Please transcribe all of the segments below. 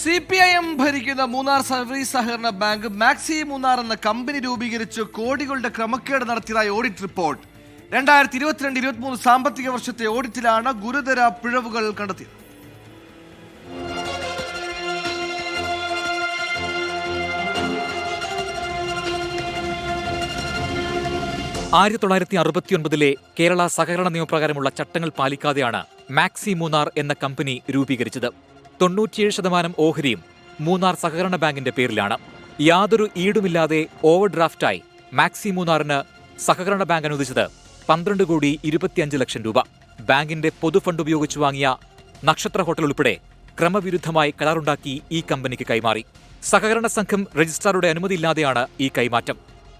C P I M ഭരിക്കുന്ന Munnar service സഹകരണ bank maxi Munnar എന്ന കമ്പനി രൂപീകരിച്ച് കോടികളുടെ ക്രമക്കേട് നടത്തിയതായി ഓഡിറ്റ് റിപ്പോർട്ട് രണ്ടായിരത്തി ഇരുപത്തിരണ്ട് ഇരുപത്തിമൂന്ന് സാമ്പത്തിക വർഷത്തെ ഓഡിറ്റിലാണ് ഗുരുതര പിഴവുകൾ കണ്ടെത്തിയത്. ആയിരത്തി തൊള്ളായിരത്തി അറുപത്തിയൊൻപതിലെ കേരള സഹകരണ നിയമപ്രകാരമുള്ള ചട്ടങ്ങൾ പാലിക്കാതെയാണ് മാക്സി മൂന്നാർ എന്ന കമ്പനി രൂപീകരിച്ചത്. തൊണ്ണൂറ്റിയേഴ് ശതമാനം ഓഹരിയും മൂന്നാർ സഹകരണ ബാങ്കിന്റെ പേരിലാണ്. യാതൊരു ഈടുമില്ലാതെ ഓവർ ഡ്രാഫ്റ്റായി മാക്സി മൂന്നാറിന് സഹകരണ ബാങ്ക് അനുവദിച്ചത് പന്ത്രണ്ട് കോടി ഇരുപത്തിയഞ്ച് ലക്ഷം രൂപ. ബാങ്കിന്റെ പൊതുഫണ്ട് ഉപയോഗിച്ച് വാങ്ങിയ നക്ഷത്ര ഹോട്ടൽ ഉൾപ്പെടെ ക്രമവിരുദ്ധമായി കരാറുണ്ടാക്കി ഈ കമ്പനിക്ക് കൈമാറി. സഹകരണ സംഘം രജിസ്ട്രാറുടെ അനുമതിയില്ലാതെയാണ് ഈ കൈമാറ്റം.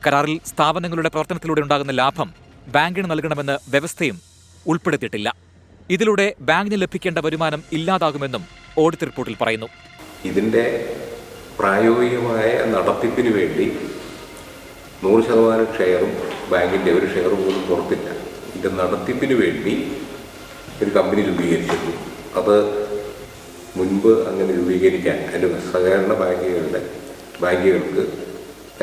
കരാറിൽ സ്ഥാപനങ്ങളുടെ പ്രവർത്തനത്തിലൂടെ ഉണ്ടാകുന്ന ലാഭം ബാങ്കിന് നൽകണമെന്ന് വ്യവസ്ഥയും ഉൾപ്പെടുത്തിയിട്ടില്ല. ഇതിലൂടെ ബാങ്കിന് ലഭിക്കേണ്ട വരുമാനം ഇല്ലാതാകുമെന്നും ഓഡിറ്റ് റിപ്പോർട്ടിൽ പറയുന്നു. ഇതിന്റെ പ്രായോഗികമായ നടത്തിപ്പിന് വേണ്ടി നൂറ് ശതമാനം ഷെയറും ബാങ്കിന്റെ ഒരു ഷെയർ പോലും പുറത്തില്ല. ഇതിന്റെ നടത്തിപ്പിന് വേണ്ടി ഒരു കമ്പനി രൂപീകരിച്ചിരുന്നു. അത് മുൻപ് അങ്ങനെ രൂപീകരിക്കാൻ അനു സഹകരണ ബാങ്കുകളുടെ ബാങ്കുകൾക്ക്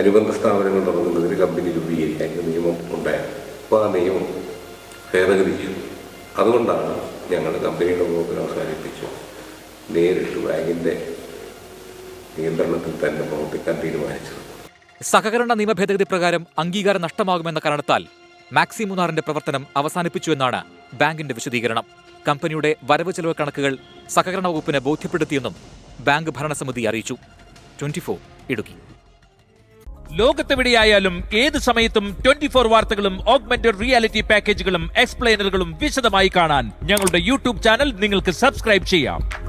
അനുബന്ധ സ്ഥാപനങ്ങൾ തുടങ്ങുന്നതിന് കമ്പനി രൂപീകരിക്കാൻ നിയമം ഉണ്ടായിരുന്നു. അപ്പോൾ ആ നിയമം ഭേദഗതി ചെയ്തു. അതുകൊണ്ടാണ് ഞങ്ങൾ കമ്പനിയുടെ പ്രവർത്തനം അവസാനിപ്പിച്ചു നേരിട്ട് ബാങ്കിന്റെ നിയന്ത്രണത്തിൽ തന്നെ പ്രവർത്തിക്കാൻ തീരുമാനിച്ചത് സഹകരണ നിയമ ഭേദഗതി പ്രകാരം അംഗീകാരം നഷ്ടമാകുമെന്ന കാരണത്താൽ മാക്സി മൂന്നാറിന്റെ പ്രവർത്തനം അവസാനിപ്പിച്ചുവെന്നാണ് ബാങ്കിന്റെ വിശദീകരണം. കമ്പനിയുടെ വരവ് ചെലവ് കണക്കുകൾ സഹകരണ വകുപ്പിനെ ബോധ്യപ്പെടുത്തിയെന്നും ബാങ്ക് ഭരണസമിതി അറിയിച്ചു. ട്വന്റി ഇടുക്കി. ലോകത്തെവിടെയായാലും ഏത് സമയത്തും ട്വന്റി ഫോർ വാർത്തകളും ഓഗ്മെന്റഡ് റിയാലിറ്റി പാക്കേജുകളും എക്സ്പ്ലെയിനറുകളും വിശദമായി കാണാൻ ഞങ്ങളുടെ യൂട്യൂബ് ചാനൽ നിങ്ങൾക്ക് സബ്സ്ക്രൈബ് ചെയ്യാം.